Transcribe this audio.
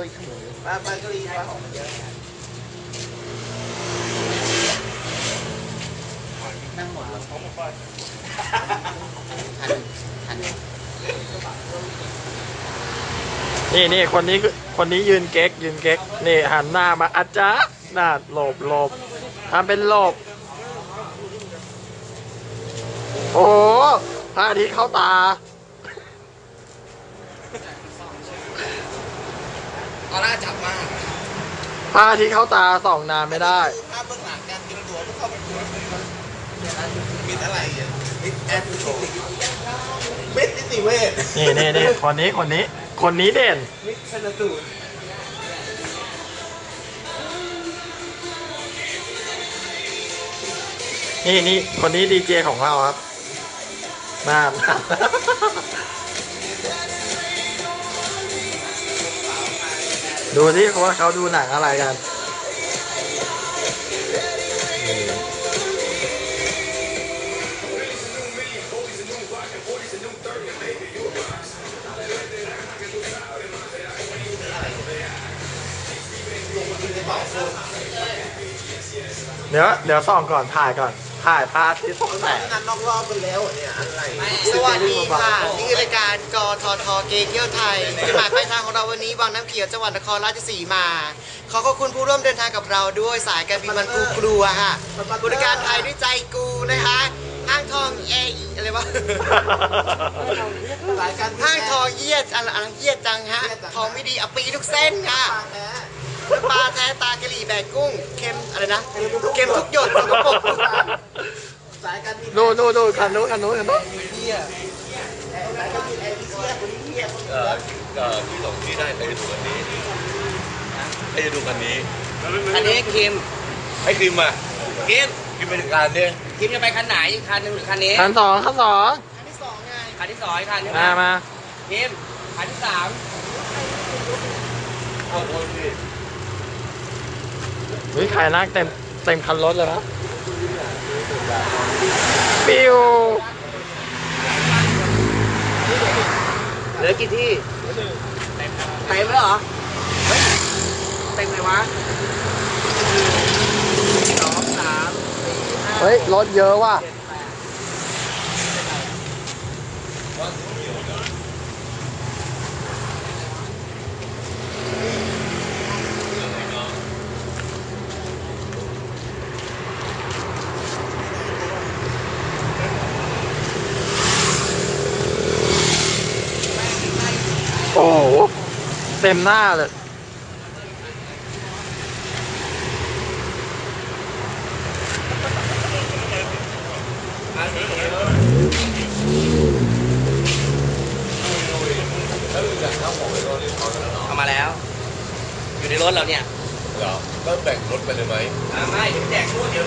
ลุยขโมยป้าป้าก็รีบป้าของมันเยอะนั่งหมดแล้วทันทันนี่นี่คนนี้คือคนนี้ยืนเก๊กยืนเก๊กนี่หันหน้ามาอาจารย์หน้าหลบหลบทำเป็นหลบ โอ้โหพระอาทิตย์เข้าตา ตอนแรกจับมากพระอาทิตย์เข้าตาส่องนานไม่ได้ ภาพเบื้องหลังการเตรียมตัวเพื่อเข้าประกวดมิดอะไรอะมิดแอดโชว์มิดนิติเวชนี่นี่นี่คนนี้คนนี้ คนนี้เด่น มิดชนสูตรนี่นี่คนนี้ดีเจของเราครับ มามา ดูที่ว่าเขาดูหนังอะไรกันเดี๋ยวเดี๋ยวส่องก่อนถ่ายก่อน ถ่ายพระอาทิตย์ตกแสงงานนอกรอบไปแล้วอะเนี่ยอะไรสวัสดีค่ะ นี่คือรายการกททเกย์เที่ยวไทยจุดหมายปลายทางของเราวันนี้วังน้ำเขียวจังหวัดนครราชสีมา ขอขอบคุณผู้ร่วมเดินทางกับเราด้วยสายการบินมันกูกลัวค่ะ บริการไทยด้วยใจกูนะคะห้างทองเออะไรวะรายการห้างทองเยียดอะไรอะไรเยียดจังฮะทองไม่ดีเอาปีทุกเส้นค่ะ ปลาแท้น้ำปลาแท้ตากะหรี่แบกกุ้งเค็มอะไรนะเค็มทุกหยดสกปรกสายการบินดูดูดูคันนู้นคันนู้นคันนู้นเที่ยสายการบินแอร์เอเชียคนนี้เที่ยคนเอ่อเอ่อที่ส่งที่ได้ไปดูกันนี้ไปดูกันนี้ อันนี้คิมให้คิมมาคิมคิมไปถึงการเนี่ยคิมจะไปคันไหนคันหนึ่งหรือคันนี้คันสองคันสองอันที่สองไงคันที่สองอีกคันใช่ไหมมามาคิมคันที่สามเอาคนที่ วิขายนั่งเต็มเต็มคันรถเลยครับปิวเหลือกี่ที่ เต็มแล้วเหรอ เฮ้ย เต็มเลยวะสองสามสี่ห้าเฮ้ย รถเยอะว่ะ เจ็ดแปด โอ้โห เต็มหน้าเลยเอามาแล้ว อยู่ในรถเราเนี่ยเหรอก็แบ่งรถไปเลยไหม อ่าไม่เดี๋ยวแจกทั่วเดี๋ยว